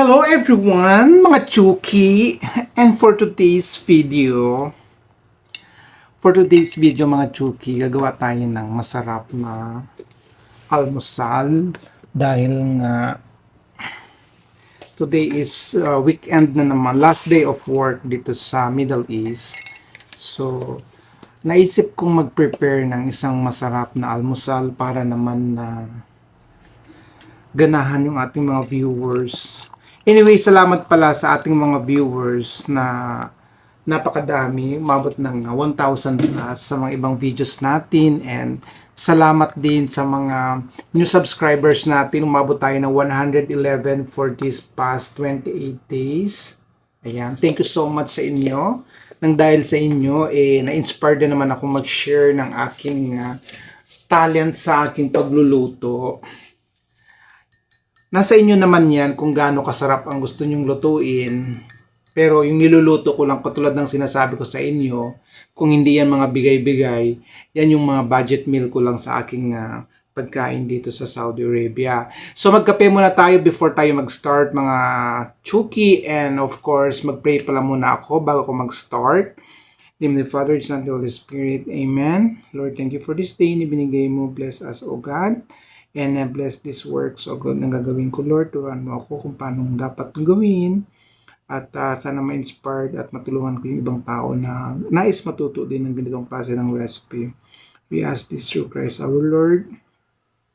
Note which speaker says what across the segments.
Speaker 1: Hello everyone, mga Chuki! And for today's video, for today's video mga Chuki, gagawa tayo ng masarap na almusal dahil nga today is uh, weekend na naman, last day of work dito sa Middle East. So, naisip kong mag-prepare ng isang masarap na almusal para naman na ganahan yung ating mga viewers. Anyway, salamat pala sa ating mga viewers na napakadami, umabot ng 1,000 plus sa mga ibang videos natin and salamat din sa mga new subscribers natin. Umabot tayo ng 111 for this past 28 days. Ayan, thank you so much sa inyo. Nang dahil sa inyo, eh, na-inspire din naman ako mag-share ng aking ah, talent sa aking pagluluto. Nasa inyo naman yan kung gaano kasarap ang gusto nyong lutuin. Pero yung niluluto ko lang katulad ng sinasabi ko sa inyo, kung hindi yan mga bigay-bigay, yan yung mga budget meal ko lang sa aking ah, pagkain dito sa Saudi Arabia. So magkape muna tayo before tayo mag-start mga chuki and of course mag-pray pala muna ako bago ko mag-start. In the Father, Son, the Holy Spirit. Amen. Lord, thank you for this day na binigay mo. Bless us, O God. And uh, bless this works, O God, na gagawin ko, Lord. Turuan mo ako kung paano dapat gawin. At uh, sana ma-inspired at matulungan ko yung ibang tao na nais matuto din ng ganitong klase ng recipe. We ask this through Christ our Lord.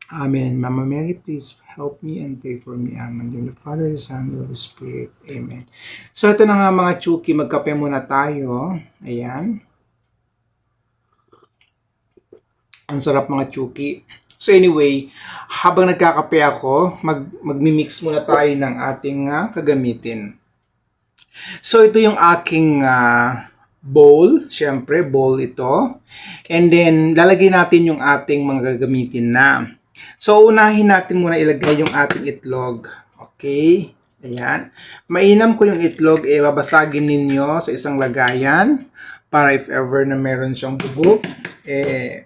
Speaker 1: Amen. Mama Mary, please help me and pray for me. Amen. In the Father, the Son, the Holy Spirit. Amen. So ito na nga mga chuki, magkape muna tayo. Ayan. Ang sarap mga chuki. So anyway, habang nagkakape ako, mag magmi-mix muna tayo ng ating ah, kagamitin. So ito yung aking ah, bowl, syempre bowl ito. And then lalagay natin yung ating mga gagamitin na. So unahin natin muna ilagay yung ating itlog. Okay? Ayan. Mainam ko yung itlog, eh babasagin ninyo sa isang lagayan para if ever na meron siyang bubog, eh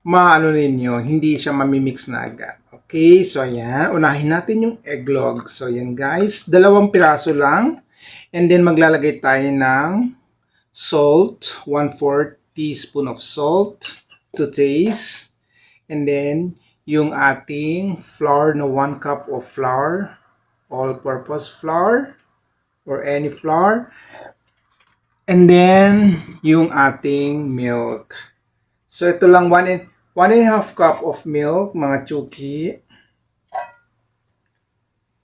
Speaker 1: maano ninyo, hindi siya mamimix na agad. Okay, so ayan, unahin natin yung egglog. So ayan guys, dalawang piraso lang. And then maglalagay tayo ng salt, 1/4 teaspoon of salt to taste. And then yung ating flour na 1 cup of flour, all-purpose flour or any flour. And then yung ating milk. So ito lang 1 and, one and a half cup of milk, mga chuki.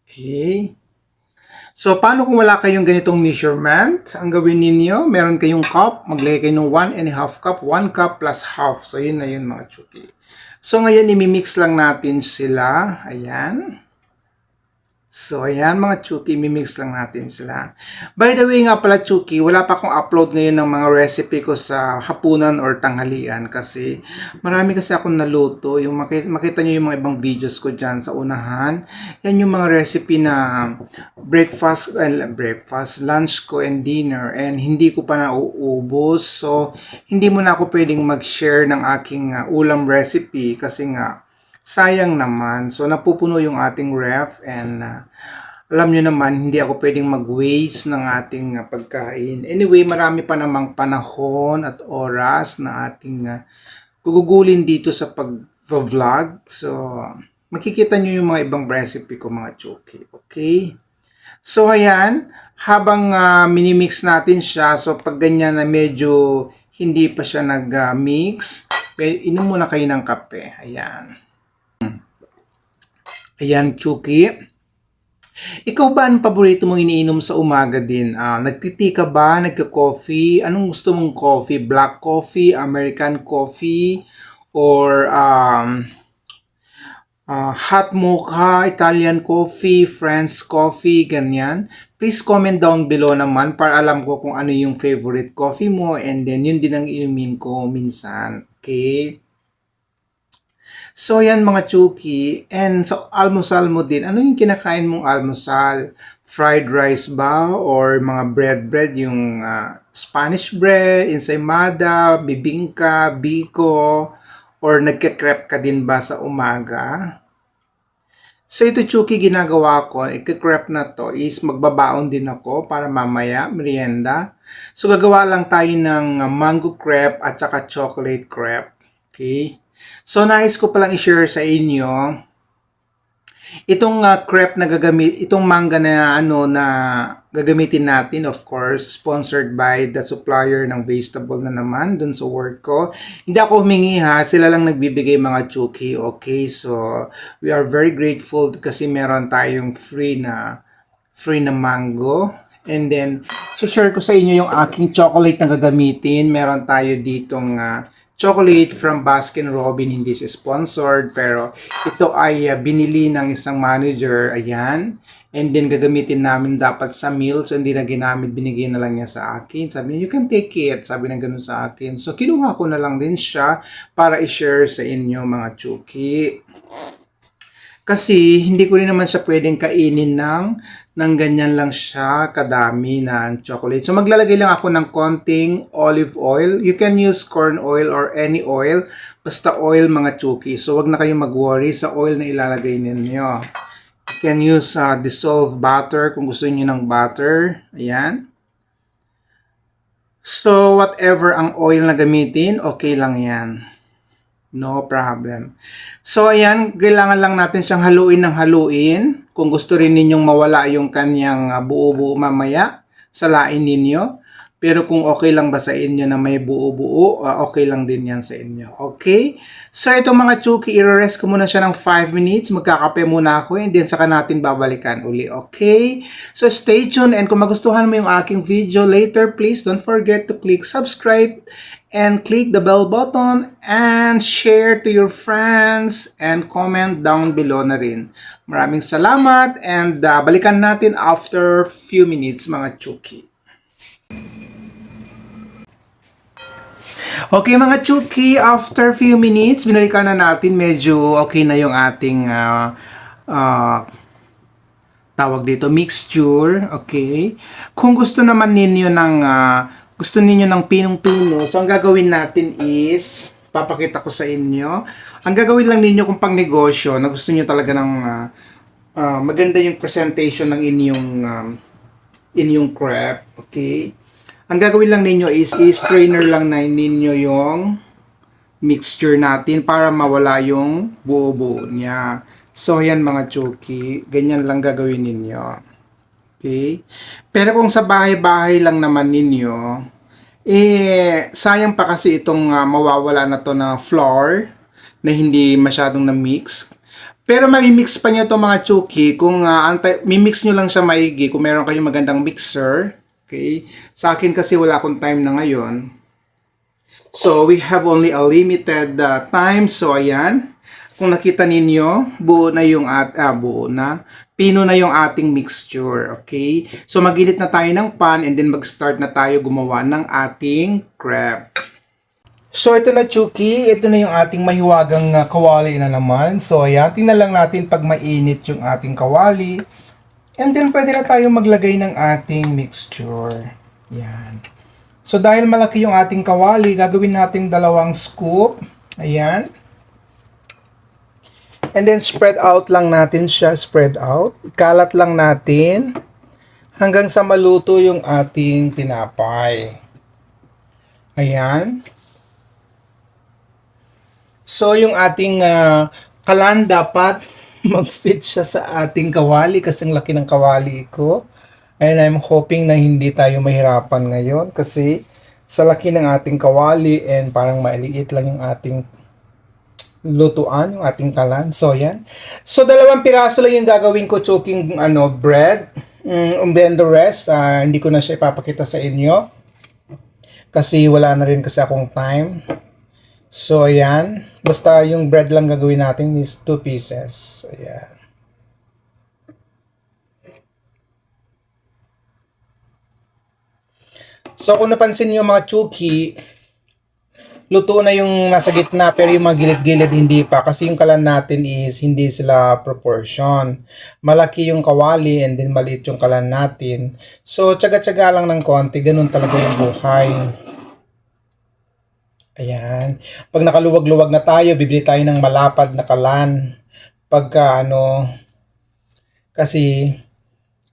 Speaker 1: Okay. So, paano kung wala kayong ganitong measurement? Ang gawin ninyo, meron kayong cup, maglagay kayo ng 1 and a half cup, 1 cup plus half. So, yun na yun mga chuki. So, ngayon, imimix lang natin sila. Ayan. So, ayan mga Chuki, mimix lang natin sila. By the way nga pala Chuki, wala pa akong upload ngayon ng mga recipe ko sa hapunan or tanghalian kasi marami kasi akong naluto. Yung makita, makita nyo yung mga ibang videos ko dyan sa unahan. Yan yung mga recipe na breakfast, eh, breakfast, lunch ko and dinner and hindi ko pa nauubos. So, hindi mo na ako pwedeng mag-share ng aking uh, ulam recipe kasi nga sayang naman. So, napupuno yung ating ref and uh, alam nyo naman, hindi ako pwedeng mag-waste ng ating uh, pagkain. Anyway, marami pa namang panahon at oras na ating uh, gugugulin dito sa pag-vlog. So, makikita nyo yung mga ibang recipe ko mga chuki. Okay? So, ayan. Habang uh, minimix natin siya, so pag ganyan na medyo hindi pa siya nag-mix, inom muna kayo ng kape. Ayan. Ayan, Chuki. Ikaw ba ang paborito mong iniinom sa umaga din? Ah, nagtiti ka ba? Nagka-coffee? Anong gusto mong coffee? Black coffee? American coffee? Or um, ah, hot mocha? Italian coffee? French coffee? Ganyan. Please comment down below naman para alam ko kung ano yung favorite coffee mo and then yun din ang inumin ko minsan. Okay? So yan mga chuki. And sa almusal mo din, ano yung kinakain mong almusal? Fried rice ba? Or mga bread bread, yung ah, Spanish bread, ensaymada, bibingka, biko, or nagke-crepe ka din ba sa umaga? So ito Chuki ginagawa ko, i-crepe na to is magbabaon din ako para mamaya, merienda. So gagawa lang tayo ng uh, mango crepe at saka chocolate crepe. Okay? So nais ko palang i-share sa inyo itong uh, crepe na gagamit, itong manga na ano na gagamitin natin of course sponsored by the supplier ng vegetable na naman dun sa work ko. Hindi ako humingi ha, sila lang nagbibigay mga chuki. Okay, so we are very grateful kasi meron tayong free na free na mango. And then, share ko sa inyo yung aking chocolate na gagamitin. Meron tayo ditong uh, chocolate from Baskin Robin. Hindi siya sponsored, pero ito ay uh, binili ng isang manager. Ayan. And then, gagamitin namin dapat sa meal. So, hindi na ginamit. Binigay na lang niya sa akin. Sabi niya, you can take it. Sabi na ganun sa akin. So, kinuha ko na lang din siya para i-share sa inyo mga chuki. Kasi hindi ko rin naman siya pwedeng kainin ng ng ganyan lang siya kadami na chocolate. So maglalagay lang ako ng konting olive oil. You can use corn oil or any oil. Basta oil mga chuki. So wag na kayong mag-worry sa oil na ilalagay ninyo. You can use uh, dissolved butter kung gusto niyo ng butter. Ayan. So whatever ang oil na gamitin, okay lang yan. No problem. So, ayan, kailangan lang natin siyang haluin ng haluin. Kung gusto rin ninyong mawala yung kanyang uh, buo-buo mamaya, salain ninyo. Pero kung okay lang ba sa inyo na may buo-buo, uh, okay lang din yan sa inyo. Okay? So, itong mga chuki, i-rest ko muna siya ng 5 minutes. Magkakape muna ako and then saka natin babalikan uli. Okay? So, stay tuned and kung magustuhan mo yung aking video later, please don't forget to click subscribe and click the bell button and share to your friends and comment down below na rin. Maraming salamat and uh, balikan natin after few minutes mga chuki. Okay mga chuki, after few minutes, binalikan na natin medyo okay na yung ating uh, uh, tawag dito, mixture. Okay. Kung gusto naman ninyo ng uh, gusto niyo ng pinong-pino, so ang gagawin natin is, papakita ko sa inyo, ang gagawin lang ninyo kung pang negosyo, na gusto niyo talaga ng uh, uh, maganda yung presentation ng inyong um, inyong crepe, okay? Ang gagawin lang ninyo is, i-strainer lang na ninyo yung mixture natin para mawala yung buo-buo niya. So, yan mga chuki, ganyan lang gagawin ninyo. Okay? Pero kung sa bahay-bahay lang naman ninyo, eh, sayang pa kasi itong uh, mawawala na to na flour na hindi masyadong na-mix. Pero may-mix pa niya to mga chuki kung uh, antay, mimix nyo lang siya maigi kung meron kayong magandang mixer. Okay? Sa akin kasi wala akong time na ngayon. So, we have only a limited uh, time. So, ayan. Kung nakita ninyo, buo na yung at, ah, buo na pino na yung ating mixture, okay? So, maginit na tayo ng pan and then mag-start na tayo gumawa ng ating crepe. So, ito na Chuki. Ito na yung ating mahiwagang uh, kawali na naman. So, ayan. Tingnan lang natin pag mainit yung ating kawali. And then, pwede na tayo maglagay ng ating mixture. Yan. So, dahil malaki yung ating kawali, gagawin natin dalawang scoop. Ayan. And then spread out lang natin siya, spread out. Kalat lang natin hanggang sa maluto yung ating tinapay. Ayan. So yung ating uh, kalan dapat mag-fit siya sa ating kawali kasi ang laki ng kawali ko. And I'm hoping na hindi tayo mahirapan ngayon kasi sa laki ng ating kawali and parang maliit lang yung ating lutuan, yung ating kalan. So, yan. So, dalawang piraso lang yung gagawin ko choking ano, bread. Mm, then the rest, uh, hindi ko na siya ipapakita sa inyo. Kasi wala na rin kasi akong time. So, ayan. Basta yung bread lang gagawin natin is 2 pieces. Ayan. So, kung napansin nyo mga chuki, luto na yung nasa gitna pero yung mga gilid-gilid hindi pa kasi yung kalan natin is hindi sila proportion. Malaki yung kawali and then maliit yung kalan natin. So, tsaga-tsaga lang ng konti. Ganun talaga yung buhay. Ayan. Pag nakaluwag-luwag na tayo, bibili tayo ng malapad na kalan. Pagka ano, Kasi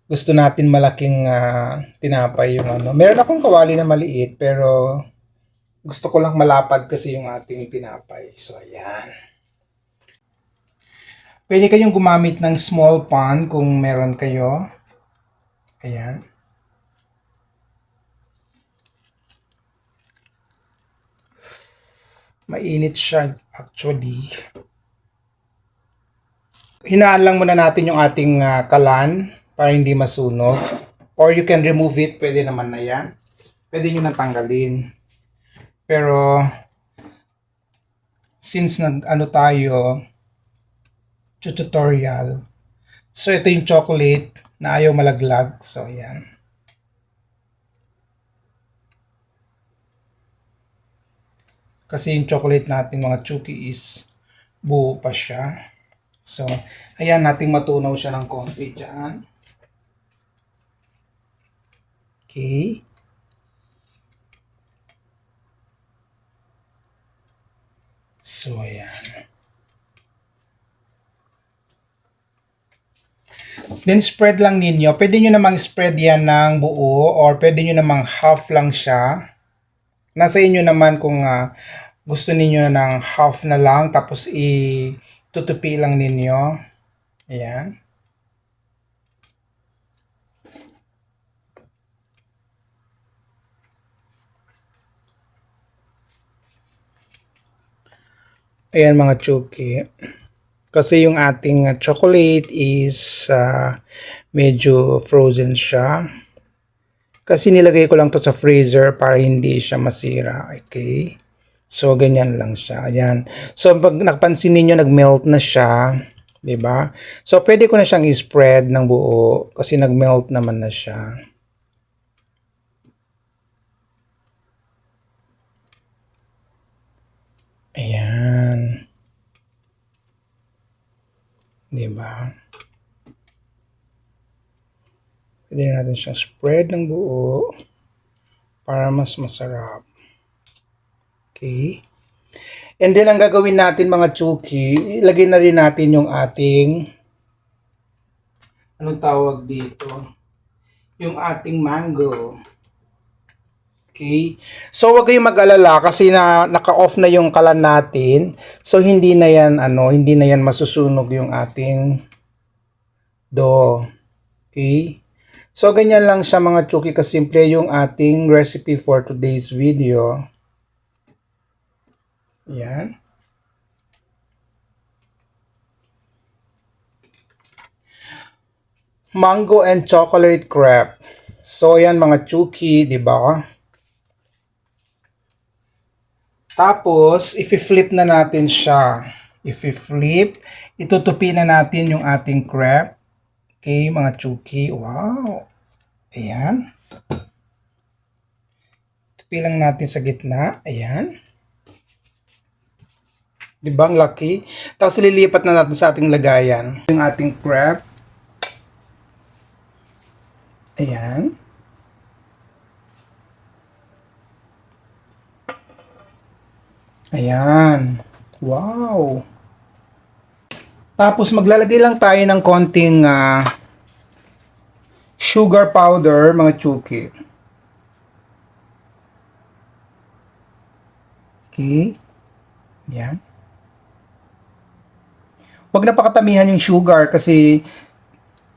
Speaker 1: gusto natin malaking ah, tinapay yung ano. Meron akong kawali na maliit pero gusto ko lang malapad kasi yung ating tinapay. So, ayan. Pwede kayong gumamit ng small pan kung meron kayo. Ayan. Mainit siya actually. Hinaan lang muna natin yung ating ah, kalan para hindi masunog. Or you can remove it, pwede naman na yan. Pwede nyo nang tanggalin. Pero, since nag ano tayo, tutorial. So, ito yung chocolate na ayaw malaglag. So, ayan. Kasi yung chocolate natin mga chuki is buo pa siya. So, ayan nating matunaw siya ng konti dyan. Okay. So, ayan. Then spread lang ninyo. Pwede nyo namang spread yan ng buo or pwede nyo namang half lang siya. Nasa inyo naman kung ah, gusto ninyo ng half na lang tapos itutupi lang ninyo. Ayan. Ayan mga chuki. Kasi yung ating uh, chocolate is uh, medyo frozen siya. Kasi nilagay ko lang to sa freezer para hindi siya masira. Okay? So, ganyan lang siya. Ayan. So, pag napansin niyo nag-melt na siya. 'di ba? So, pwede ko na siyang i-spread ng buo kasi nag-melt naman na siya. Ayan. 'Di ba? Pwede na natin siyang spread ng buo para mas masarap. Okay. And then, ang gagawin natin mga chuki, ilagay na rin natin yung ating anong tawag dito? Yung ating mango. Okay? So, wag kayong mag-alala kasi na naka-off na yung kalan natin. So, hindi na yan, ano, hindi na yan masusunog yung ating do. Okay? So, ganyan lang siya mga chuki kasimple yung ating recipe for today's video. Yan. Mango and chocolate crepe. So, yan mga chuki, di ba? Tapos, if-flip na natin siya. If-flip, itutupi na natin yung ating crepe. Okay, mga chuki. Wow. Ayan. Tupi lang natin sa gitna. Ayan. Di ba ang laki? Tapos lilipat na natin sa ating lagayan. Yung ating crepe. Ayan. Ayan. Wow. Tapos maglalagay lang tayo ng konting ah, sugar powder, mga chuki. Okay. Yan. Huwag na pakatamihan yung sugar kasi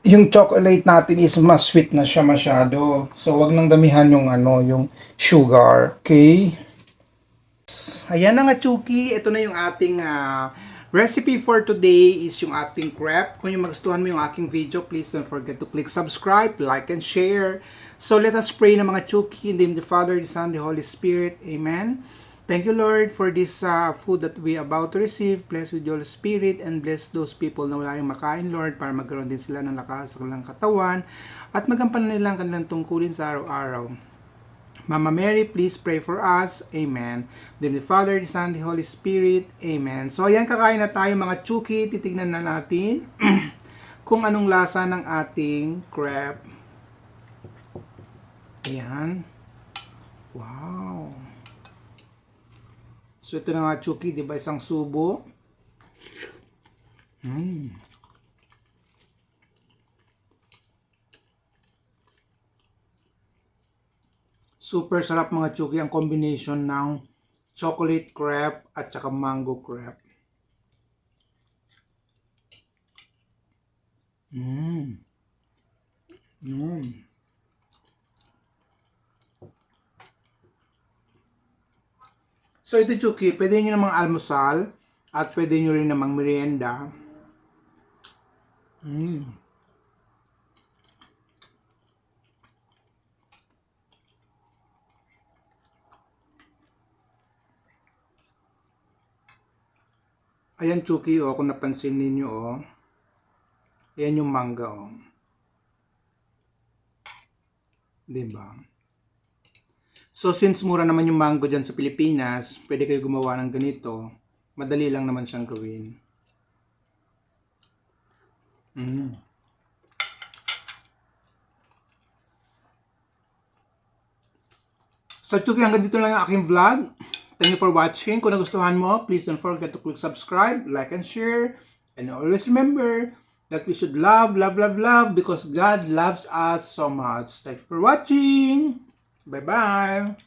Speaker 1: yung chocolate natin is mas sweet na siya masyado. So, wag nang damihan yung ano, yung sugar. Okay? Ayan na nga, Chuki. Ito na yung ating ah, recipe for today is yung ating crepe. Kung yung magustuhan mo yung aking video, please don't forget to click subscribe, like, and share. So, let us pray na mga Chuki. In the name of the Father, the Son, the Holy Spirit. Amen. Thank you, Lord, for this uh, food that we about to receive. Bless with your spirit and bless those people na wala rin makain, Lord, para magkaroon din sila ng lakas sa kanilang katawan at magampanan nila ang kanilang tungkulin sa araw-araw. Mama Mary, please pray for us. Amen. Then the Father, the Son, the Holy Spirit. Amen. So, ayan, kakain na tayo mga chuki. Titignan na natin kung anong lasa ng ating crepe. Ayan. Wow. So, ito na nga chuki, di ba? Isang subo. Mm. Super sarap mga chuki ang combination ng chocolate crepe at saka mango crepe. Mmm. Mmm. So ito Chuki, pwede nyo namang almusal at pwede nyo rin namang merienda. Mm. Ayan Chuki, oh, kung napansin ninyo, oh. Ayan yung manga, oh. Diba? So, since mura naman yung mango dyan sa Pilipinas, pwede kayo gumawa ng ganito. Madali lang naman siyang gawin. Mm. So, Chuki, hanggang dito lang ang aking vlog. Thank you for watching. Kung nagustuhan mo, please don't forget to click subscribe, like, and share. And always remember that we should love, love, love, love because God loves us so much. Thank you for watching. Bye-bye.